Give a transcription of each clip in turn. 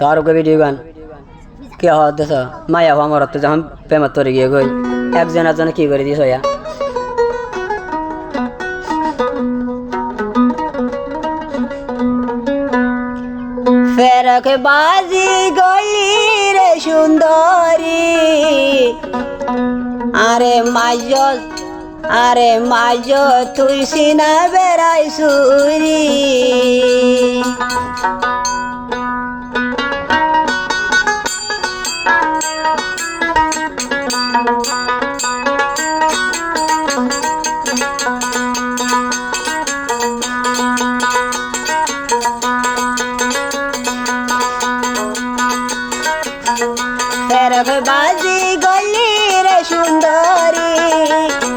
তোর ওকে ভিডিও গান কে হওয়া দেশ? মায়া হওয়া আমার তো যখন প্রেমার তরে গিয়ে গই একজন একজনে কি করে দিস হইয়া? ফেরক বাজি গলি রে সুন্দরী। আরে মাইজ আরে মাইজ তুই সিনা বেড়াই সুরি। ফেরক বাজি গলি রে সুন্দরী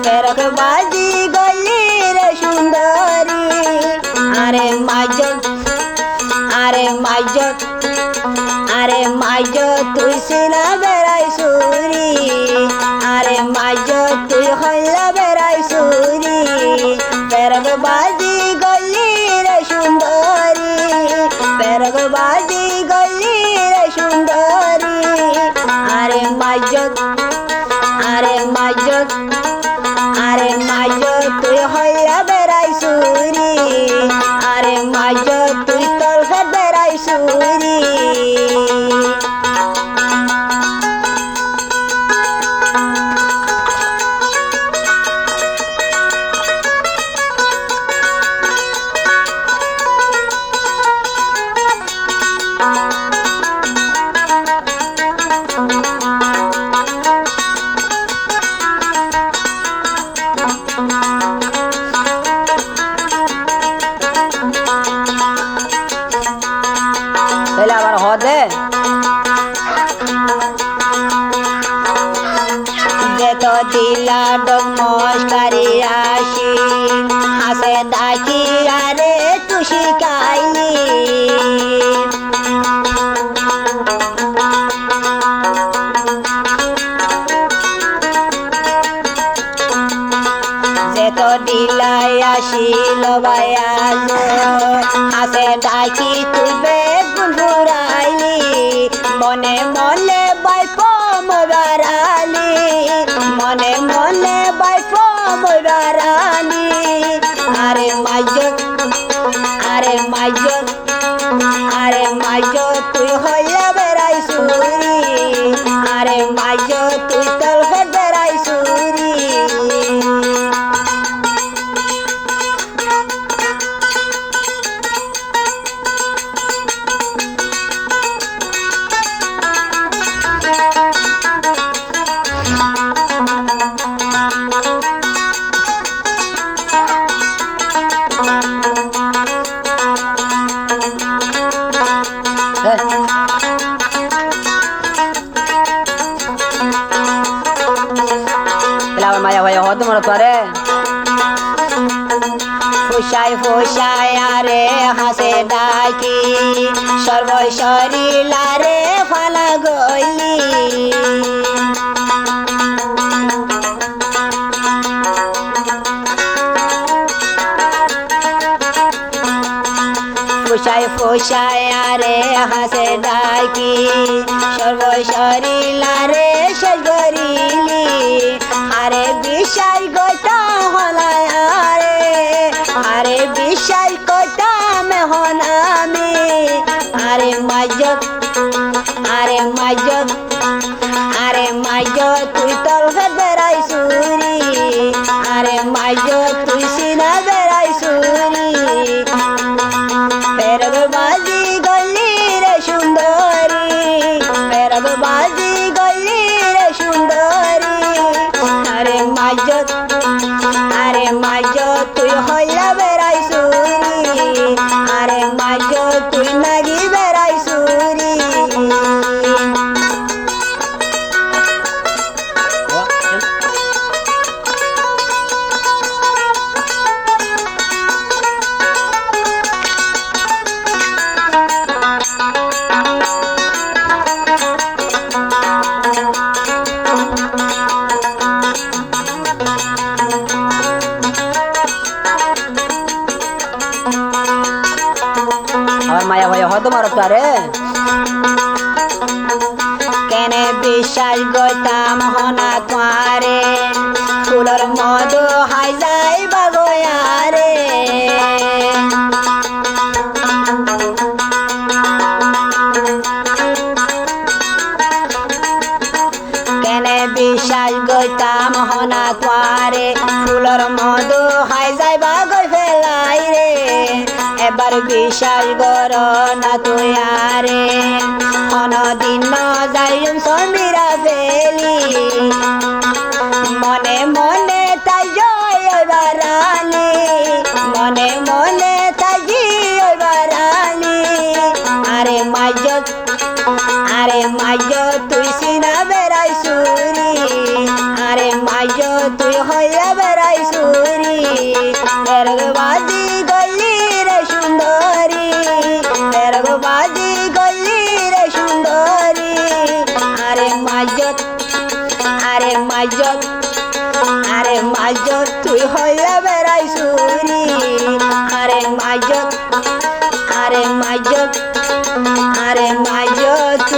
ফেরক বাজি গলি রে সুন্দরী আরে মাইজ আরে মাইজ আরে মাইজ তুই সিনা বেড়াই সুরি আরে মাইজ তুই হইলা বেড়াই সুরি ফেরক বাজি গলি তাহলে আবার হদে যেত দিলা ডমস্কারি আসি যেত ডিলাই আসিল বায়াল আছে ডাকি তুই বেগুন মনে মনে ফুসাই ফুসাই আরে হাসে ডাকি সর্বশরীলারে ফালা গইলি ফুসাই ফুসাই আরে হাসে ডাকি সর্বশরীলারে আরে বিশ্বাস কইতা মেহন আমি। আরে মাইজত আরে মাইজত আরে মাইজত, তুই তলফে বেড়াই সুরি আরে মাইজত, তুই সিনা বেড়াই সুরি পেরব বাজি গলি রে সুন্দরী। পেরব বাজি গলি রে সুন্দরী। আরে মাইজত, আরে তুই হইলা মায়া ভাইয়া হয়তো মারত আরে বিশ্বাস গইতাম হনা তোয়ারে ফুলর মধু হাই যাই বাগয়ারে। কেনে বিশ্বাস গইতাম হনা তোয়ারে ফুলর মধু হাই এবার বিশ্বাস গর না তুই দিন যাইম সমীরা ফেলি মনে মনে তাই বারানি মনে মনে তাই বারানি আরে মাইজত, আরে মাইজ তুই সিনা বেড়াই সুরি আরে মাইজত তুই হইয়া বেড়াই সুরি আরে মাইজত আরে মাইজত আরে মাইজত